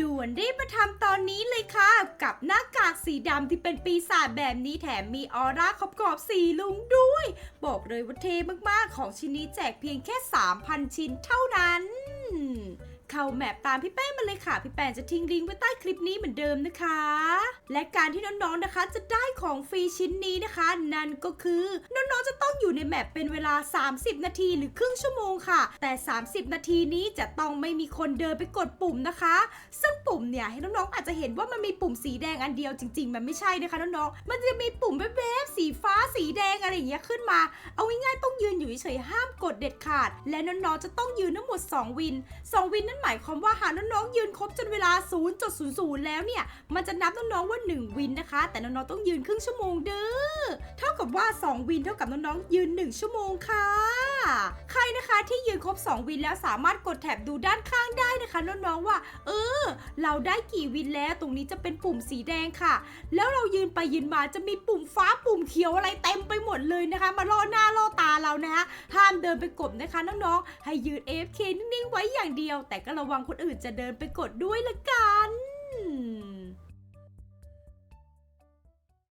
ด่วนรีบมาทำตอนนี้เลยค่ะ กับหน้ากากสีดำที่เป็นปีศาจแบบนี้แถมมีออร่าขอบกรอบสีลุงด้วย บอกเลยว่าเทมากๆ ของชิ้นนี้แจกเพียงแค่ 3,000 ชิ้นเท่านั้นเข้าแมปตามพี่แป้งมาเลยค่ะ พี่แป้งจะทิ้งลิงก์ไว้ใต้คลิปนี้เหมือนเดิมนะคะ และการที่น้องๆนะคะจะได้ของฟรีชิ้นนี้นะคะ นั่นก็คือน้องๆจะต้อง อยู่ในแมปเป็นเวลา 30 นาทีหรือครึ่งชั่วโมงค่ะ แต่ 30 นาทีนี้จะต้องไม่มีคนเดินไปกดปุ่มนะคะ ซึ่งปุ่มเนี่ยให้น้องๆอาจจะเห็นว่ามันมีปุ่มสีแดงอันเดียวจริง ๆ มันไม่ใช่นะคะน้องๆมันจะมีปุ่มแวบๆสีฟ้าสีแดงอะไรอย่างเงี้ยขึ้นมา เอาง่ายๆต้องยืนอยู่เฉยๆห้ามกดเด็ดขาด และน้องๆจะต้องยืนทั้งหมด 2 วิน 2 วินนั่นหมายความว่าหากน้องๆยืนครบจนเวลา 0.00 แล้วเนี่ย มันจะนับน้องๆว่า 1 วินนะคะ แต่น้องๆต้องยืนครึ่งชั่วโมงเด้อ เท่ากับว่า 2 วินเท่ากับน้องๆยืน 1 ชั่วโมงค่ะ ใครนะคะที่ยืนครบ 2 วินแล้วสามารถกดแถบดูด้านข้างได้นะคะน้องๆว่า เออ เราได้กี่วินแล้วตรงนี้จะเป็นปุ่มสีแดงค่ะ แล้วเรายืนไปยืนมาจะมีปุ่มฟ้าปุ่มเขียวอะไรเต็มไปหมดเลยนะคะ มาล่อหน้าล่อตาเรานะคะห้ามเดินไปกดนะคะน้องๆให้ยืน AFK นิ่งๆไว้อย่างเดียว แต่ก็ระวังคนอื่นจะเดินไปกดด้วยละกัน